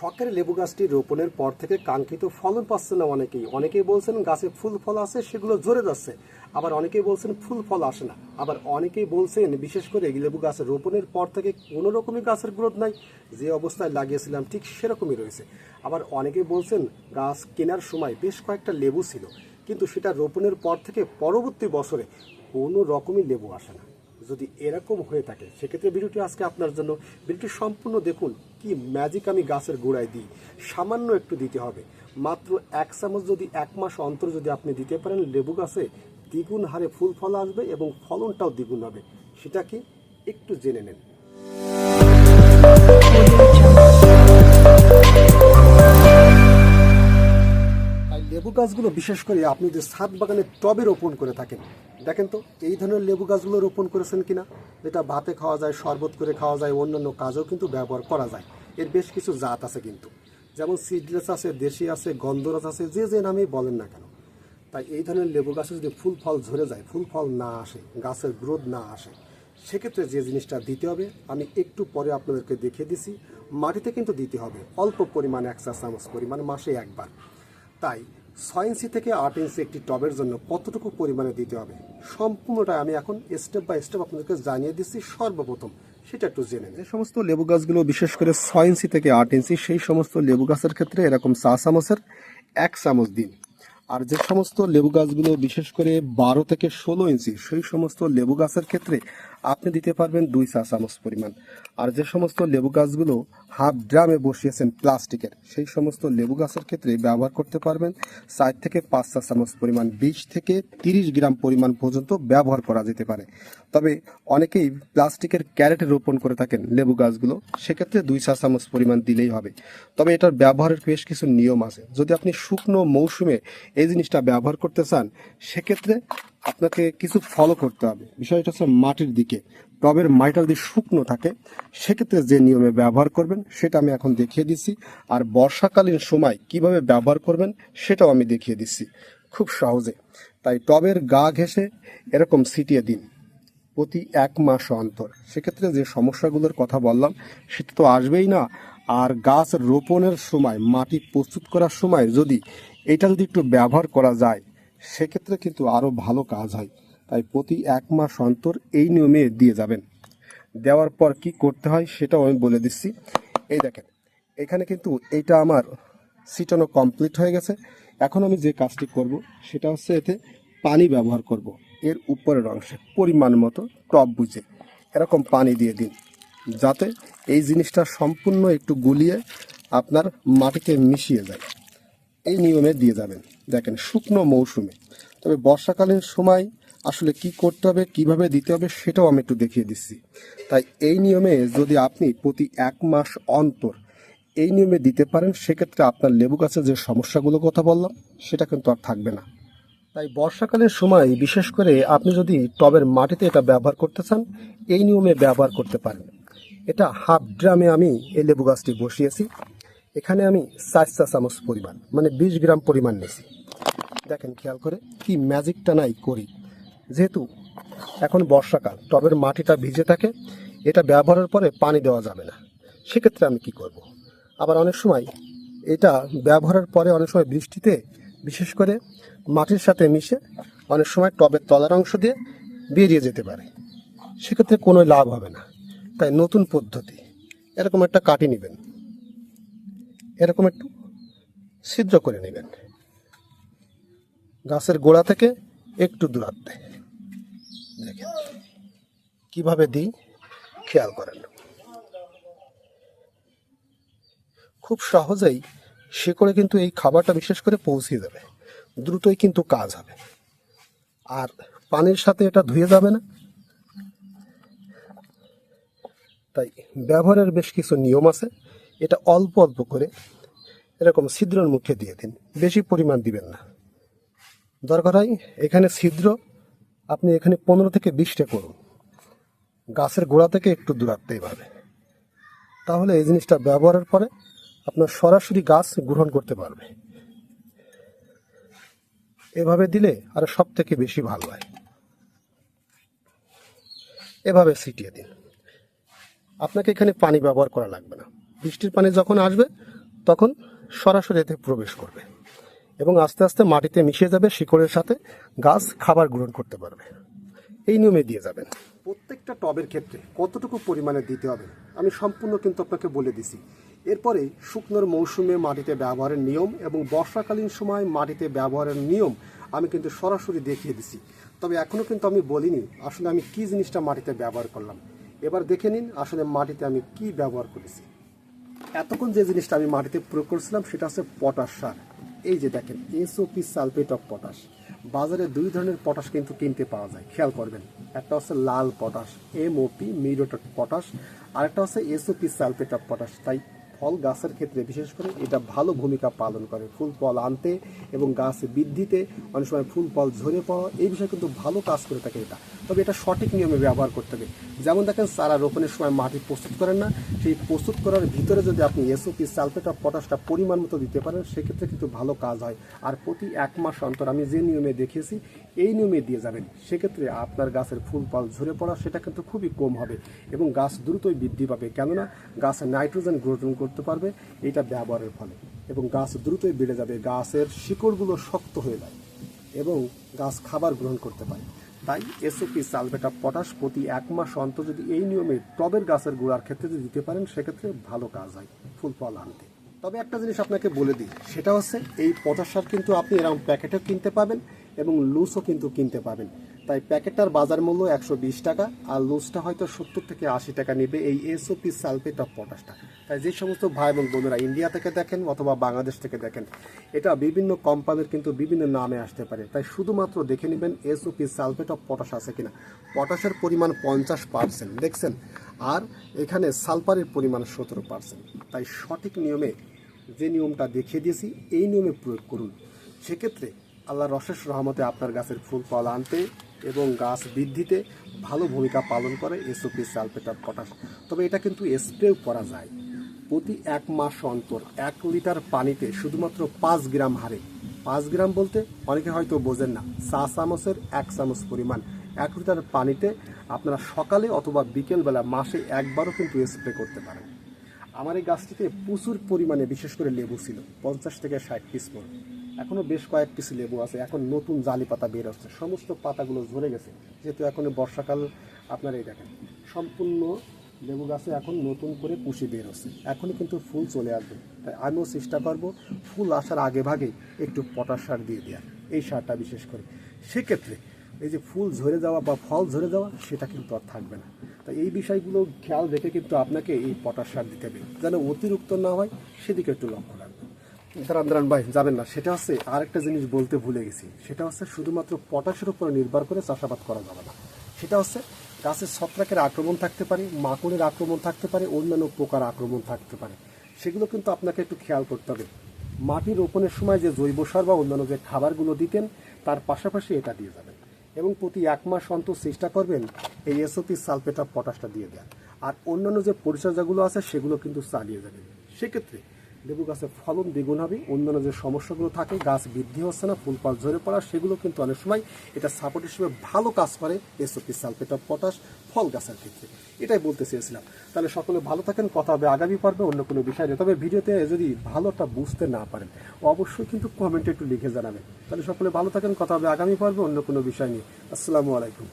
শখের লেবু গাছটি রোপণের পর থেকে কাঙ্ক্ষিত ফলন পাচ্ছে না অনেকেই। অনেকেই বলছেন গাছে ফুল ফল আছে, সেগুলো ঝরে যাচ্ছে। আবার অনেকেই বলছেন ফুল ফল আসে না। আবার অনেকেই বলছেন, বিশেষ করে লেবু গাছের রোপণের পর থেকে কোনো রকমই গাছের গ্রোথ নাই। যে অবস্থায় লাগিয়েছিলাম ঠিক সেরকমই রয়েছে। আবার অনেকেই বলছেন, গাছ কেনার সময় বেশ কয়েকটা লেবু ছিল। কিন্তু সেটা রোপণের পর থেকে পরবর্তী বছরে কোনো রকমই লেবু আসে না। যদি এরকম হয়ে থাকে, সেক্ষেত্রে ভিডিওটি আজকে আপনার জন্য। ভিডিওটি সম্পূর্ণ দেখুন। কি ম্যাজিক আমি গাছের গোড়ায় দিই? সামান্য একটু দিতে হবে। মাত্র এক চামচ যদি এক মাস অন্তর যদি আপনি দিতে পারেন লেবু গাছে, দ্বিগুণ হারে ফুল ফল আসবে এবং ফলনটাও দ্বিগুণ হবে। সেটা কি? একটু জেনে নেন। লেবু গাছগুলো বিশেষ করে আপনি যে ছাদ বাগানে টবে রোপণ করে থাকেন দেখেন তো, এই ধরনের লেবু গাছগুলো রোপণ করেছেন কিনা? যেটা ভাতে খাওয়া যায়, শরবত করে খাওয়া যায়, অন্যান্য কাজেও কিন্তু ব্যবহার করা যায়। এর বেশ কিছু জাত আছে কিন্তু। যেমন সিডলেস আছে, দেশি আছে, গন্ধরাজ আছে, যে যে নামেই বলেন না কেন। তাই এই ধরনের লেবু গাছে যদি ফুল ফল ঝরে যায়, ফুল ফল না আসে, গাছের গ্রোথ না আসে, সেক্ষেত্রে যে জিনিসটা দিতে হবে, আমি একটু পরে আপনাদেরকে দেখিয়ে দিছি। মাটিতে কিন্তু দিতে হবে। অল্প পরিমাণ এক চা চামচ পরিমাণ, মাসে একবার। তাই ছয় ইঞ্চি থেকে আট ইঞ্চি একটি টবের জন্য কতটুকু পরিমাণে দিতে হবে? সম্পূর্ণটা আমি এখন স্টেপ বাই স্টেপ আপনাদেরকে জানিয়ে দিচ্ছি সর্বপ্রথম। সেটা একটু জেনে যে সমস্ত লেবু গাছগুলো বিশেষ করে ছয় ইঞ্চি থেকে আট ইঞ্চি, সেই সমস্ত লেবু গাছের ক্ষেত্রে এরকম চা চামচের এক চামচ দিন। আর যে সমস্ত লেবু গাছগুলো বিশেষ করে বারো থেকে ষোলো ইঞ্চি, সেই সমস্ত লেবু গাছের ক্ষেত্রে আপনি দিতে পারবেন দুই চা চামচ পরিমাণ। আর যে সমস্ত লেবু গাছগুলো হাফ ড্রামে বসিয়েছেন প্লাস্টিকের, সেই সমস্ত লেবু গাছের ক্ষেত্রে ব্যবহার করতে পারবেন চার থেকে পাঁচ চা চামচ পরিমাণ, বিশ থেকে তিরিশ গ্রাম পরিমাণ পর্যন্ত ব্যবহার করা যেতে পারে। তবে অনেকেই প্লাস্টিকের ক্যারেটে রোপণ করে থাকেন লেবু গাছগুলো, সেক্ষেত্রে দুই চা চামচ পরিমাণ দিলেই হবে। তবে এটার ব্যবহারের বেশ কিছু নিয়ম আছে। যদি আপনি শুকনো মৌসুমে এই জিনিসটা ব্যবহার করতে চান, সেক্ষেত্রে আপনাকে কিছু ফলো করতে হবে। বিষয়টা হচ্ছে মাটির দিকে। টবের মাটিটা যদি শুকনো থাকে, সেক্ষেত্রে যে নিয়মে ব্যবহার করবেন, সেটা আমি এখন দেখিয়ে দিচ্ছি। আর বর্ষাকালীন সময় কীভাবে ব্যবহার করবেন, সেটাও আমি দেখিয়ে দিচ্ছি। খুব সহজে। তাই টবের গা ঘেঁষে এরকম ছিটিয়ে দিন প্রতি এক মাস অন্তর। সেক্ষেত্রে যে সমস্যাগুলোর কথা বললাম, সেটা তো আসবেই না। আর গাছ রোপণের সময়, মাটি প্রস্তুত করার সময় যদি এটা যদি একটু ব্যবহার করা যায় সেক্ষেত্রে কিন্তু আরও ভালো কাজ হয়। তাই প্রতি এক মাস অন্তর এই নিয়মে দিয়ে যাবেন। দেওয়ার পর কি করতে হয় সেটাও আমি বলে দিচ্ছি। এই দেখেন, এখানে কিন্তু এইটা আমার সিটানো কমপ্লিট হয়ে গেছে। এখন আমি যে কাজটি করব সেটা হচ্ছে এতে পানি ব্যবহার করব। এর উপরের অংশে পরিমাণ মতো টপ বুঝে এরকম পানি দিয়ে দিন। যাতে এই জিনিসটা সম্পূর্ণ একটু গুলিয়ে আপনার মাটিতে মিশিয়ে যায়। এই নিয়মে দিয়ে যাবেন। দেখেন, শুকনো মৌসুমে। তবে বর্ষাকালীন সময় আসলে কি করতে হবে, কীভাবে দিতে হবে সেটাও আমি একটু দেখিয়ে দিচ্ছি। তাই এই নিয়মে যদি আপনি প্রতি এক মাস অন্তর এই নিয়মে দিতে পারেন, সেক্ষেত্রে আপনার লেবু গাছের যে সমস্যাগুলো কথা বললাম, সেটা কিন্তু আর থাকবে না। তাই বর্ষাকালের সময় বিশেষ করে আপনি যদি টবের মাটিতে এটা ব্যবহার করতে চান, এই নিয়মে ব্যবহার করতে পারেন। এটা হাফ ড্রামে আমি এই লেবু গাছটি বসিয়েছি। এখানে আমি চার চা চামচ পরিমাণ মানে বিশ গ্রাম পরিমাণ নিয়েছি। দেখেন, খেয়াল করে কি ম্যাজিকটা নাই করি। যেহেতু এখন বর্ষাকাল, টবের মাটিটা ভিজে থাকে, এটা ব্যবহারের পরে পানি দেওয়া যাবে না। সেক্ষেত্রে আমি কি করব। আবার অনেক সময় এটা ব্যবহারের পরে অনেক সময় বৃষ্টিতে, বিশেষ করে মাটির সাথে মিশে অনেক সময় টবের তলার অংশ দিয়ে বেরিয়ে যেতে পারে। সেক্ষেত্রে কোনো লাভ হবে না। তাই নতুন পদ্ধতি, এরকম একটা কাটি নেবেন। এরকম একটু ছিদ্র করে নেবেন। গাছের গোড়া থেকে একটু দূরত্বে। দেখেন, কীভাবে দিই, খেয়াল করেন। খুব সহজেই শিকড়ে কিন্তু এই খাবারটা বিশেষ করে পৌঁছে যাবে। দ্রুতই কিন্তু কাজ হবে। আর পানির সাথে এটা ধুয়ে যাবে না। তাই ব্যবহারের বেশ কিছু নিয়ম আছে। এটা অল্প অল্প করে এরকম ছিদ্রর মুখে দিয়ে দিন। বেশি পরিমাণ দিবেন না। দরকার হয় এখানে ছিদ্র আপনি এখানে পনেরো থেকে বিশটা করুন। গাছের গোড়া থেকে একটু দূরাত্বে এইভাবে তাহলে এই জিনিসটা ব্যবহারের পরে আপনার সরাসরি গাছ গ্রহণ করতে পারবে। এভাবে দিলে আর সব থেকে বেশি ভালো হয়। এভাবে ছিটিয়ে দিন। আপনাকে এখানে পানি ব্যবহার করা লাগবে না। বৃষ্টির পানি যখন আসবে, তখন সরাসরি এতে প্রবেশ করবে এবং আস্তে আস্তে মাটিতে মিশে যাবে শিকড়ের সাথে, গাছ খাবার গ্রহণ করতে পারবে। এই নিয়মে দিয়ে যাবেন। প্রত্যেকটা টবের ক্ষেত্রে কতটুকু পরিমাণে দিতে হবে, আমি সম্পূর্ণ কিন্তু আপনাকে বলে দিছি। এরপরে শুকনোর মৌসুমে মাটিতে ব্যবহারের নিয়ম এবং বর্ষাকালীন সময় মাটিতে ব্যবহারের নিয়ম আমি কিন্তু সরাসরি দেখিয়ে দিছি। তবে এখনও কিন্তু আমি বলিনি আসলে আমি কি জিনিসটা মাটিতে ব্যবহার করলাম। এবার দেখে নিন আসলে মাটিতে আমি কি ব্যবহার করেছি। এতক্ষণ যে জিনিসটা আমি মাটিতে প্রয়োগ করছিলাম, সেটা হচ্ছে পটাশ সার। এই যে দেখেন এসওপি সালফেট অফ পটাশ বাজারে দুই ধরনের পটাশ কিন্তু কিনতে পাওয়া যায়, খেয়াল করবেন। একটা হচ্ছে লাল পটাশ এমওপি মিরোট পটাশ আর একটা হচ্ছে এসওপি সালফেট অফ পটাশ তাই ফল গাছের ক্ষেত্রে, বিশেষ করে এটা ভালো ভূমিকা পালন করে। ফুল ফল আনতে এবং গাছ বৃদ্ধিতে অনেক সময় ফুল ফল ঝরে পাওয়া এই বিষয়ে কিন্তু ভালো কাজ করে থাকে এটা। তবে এটা সঠিক নিয়মে ব্যবহার করতে হবে। যেমন দেখেন চারা রোপণের সময় মাটি প্রস্তুত করেন না। সেই প্রস্তুত করার ভিতরে যদি আপনি এসওপি সালফেট অফ পটাশটা পরিমাণ মতো দিতে পারেন, সেক্ষেত্রে কিন্তু ভালো কাজ হয়। আর প্রতি এক মাস অন্তর আমি যে নিয়মে দেখিয়েছি এই নিয়মে দিয়ে যাবেন। সেক্ষেত্রে আপনার গাছের ফুল ফল ঝরে পড়া সেটা কিন্তু খুবই কম হবে এবং গাছ দ্রুতই বৃদ্ধি পাবে। কেননা গাছে নাইট্রোজেন গ্রহণ করতে পারবে, এটা ব্যবহারের ফলে। এবং গাছ দ্রুতই বেড়ে যাবে, গাছের শিকড়গুলো শক্ত হয়ে যায় এবং গাছ খাবার গ্রহণ করতে পারে। তাই এসওপি সালভেটা পটাশ প্রতি এক মাস অন্তর যদি এই নিয়মে টবের গাছের গোড়ার ক্ষেত্রে যদি দিতে পারেন, সেক্ষেত্রে ভালো কাজ হয় ফুল ফল আনতে। তবে একটা জিনিস আপনাকে বলে দিই, সেটা হচ্ছে এই পটাশ সার কিন্তু আপনি এরকম প্যাকেটেও কিনতে পাবেন। এবং লুজও কিন্তু কিনতে পাবেন। তাই প্যাকেটটার বাজার মূল্য একশো বিশ টাকা, আর লুজটা হয়তো সত্তর থেকে আশি টাকা নেবে এই এসওপি সালফেট অফ পটাশটা। তাই যে সমস্ত ভাই এবং বোনেরা ইন্ডিয়া থেকে দেখেন অথবা বাংলাদেশ থেকে দেখেন, এটা বিভিন্ন কোম্পানির কিন্তু বিভিন্ন নামে আসতে পারে। তাই শুধুমাত্র দেখে নেবেন এসওপি সালফেট অফ পটাশ আছে কিনা। পটাশের পরিমাণ পঞ্চাশ পার্সেন্ট, দেখছেন? আর এখানে সালফারের পরিমাণ সতেরো পার্সেন্ট। তাই সঠিক নিয়মে যে নিয়মটা দেখিয়ে দিয়েছি, এই নিয়মে প্রয়োগ করুন। সেক্ষেত্রে আল্লাহর অশেষ রহমতে আপনার গাছের ফুল ফল আনতে এবং গাছ বৃদ্ধিতে ভালো ভূমিকা পালন করে এসওপি সালফেট অফ পটাশ। তবে এটা কিন্তু স্প্রেও করা যায়। প্রতি এক মাস অন্তর এক লিটার পানিতে শুধুমাত্র পাঁচ গ্রাম হারে। পাঁচ গ্রাম বলতে অনেকে হয়তো বোঝেন না, চা চামচের এক চামচ পরিমাণ। এক লিটার পানিতে আপনারা সকালে অথবা বিকেলবেলা মাসে একবারও কিন্তু স্প্রে করতে পারেন। আমার এই গাছটিতে প্রচুর পরিমাণে বিশেষ করে লেবু ছিল, পঞ্চাশ থেকে ষাট পিস করে এখনও বেশ কয়েক পিস লেবু আছে, এখন নতুন জালি পাতা বের হচ্ছে। সমস্ত পাতাগুলো ঝরে গেছে, যেহেতু এখন বর্ষাকাল, আপনারা এই দেখেন, সম্পূর্ণ লেবু গাছে এখন নতুন করে কুশি বের হচ্ছে। এখনই কিন্তু ফুল চলে আসবে। তাই আমিও চেষ্টা করব ফুল আসার আগে ভাগে একটু পটাশ সার দিয়ে দেওয়ার, এই সারটা বিশেষ করে। সেক্ষেত্রে এই যে ফুল ঝরে যাওয়া বা ফল ঝরে যাওয়া, সেটা কিন্তু আর থাকবে না। তাই এই বিষয়গুলো খেয়াল রেখে কিন্তু আপনাকে এই পটাশ সার দিতে হবে, যেন অতিরিক্ত না হয়, সেদিকে একটু লক্ষ্য দাঁড়ান দাঁড়ান ভাই, যাবেন না। সেটা হচ্ছে আরেকটা জিনিস বলতে ভুলে গেছি। সেটা হচ্ছে শুধুমাত্র পটাশের উপর নির্ভর করে চাষাবাদ করা যাবে না। সেটা হচ্ছে গাছের ছত্রাকের আক্রমণ থাকতে পারে, মাকড়ের আক্রমণ থাকতে পারে, অন্যান্য পোকার আক্রমণ থাকতে পারে। সেগুলো কিন্তু আপনাকে একটু খেয়াল করতে হবে। মাটি রোপণের সময় যে জৈব সার বা অন্যান্য যে খাবারগুলো দিতেন, তার পাশাপাশি এটা দিয়ে যাবেন। এবং প্রতি এক মাস অন্তর চেষ্টা করবেন এই এসওপি সালফেট অফ পটাশটা দিয়ে দেন আর অন্যান্য যে পরিচর্যাগুলো আছে, সেগুলো কিন্তু চালিয়ে যাবেন। সেক্ষেত্রে লেবু গাছের ফলন দ্বিগুণ হবে, অন্যান্য যে সমস্যাগুলো থাকে, গাছ বৃদ্ধি হচ্ছে না, ফুল ঝরে পড়া, সেগুলো কিন্তু অনেক সময় এটা সাপোর্ট হিসেবে ভালো কাজ করে এসওপি সালফেট অফ পটাশ ফল গাছের ক্ষেত্রে। এটাই বলতে চেয়েছিলাম। তাহলে সকলে ভালো থাকেন, কথা হবে আগামী পর্বে, অন্য কোনো বিষয় নিয়ে তবে ভিডিওতে যদি ভালোটা বুঝতে না পারেন, অবশ্যই কিন্তু কমেন্টে একটু লিখে জানাবেন। তাহলে সকলে ভালো থাকেন, কথা হবে আগামী পর্বে, অন্য কোনো বিষয় নিয়ে আসসালামু আলাইকুম।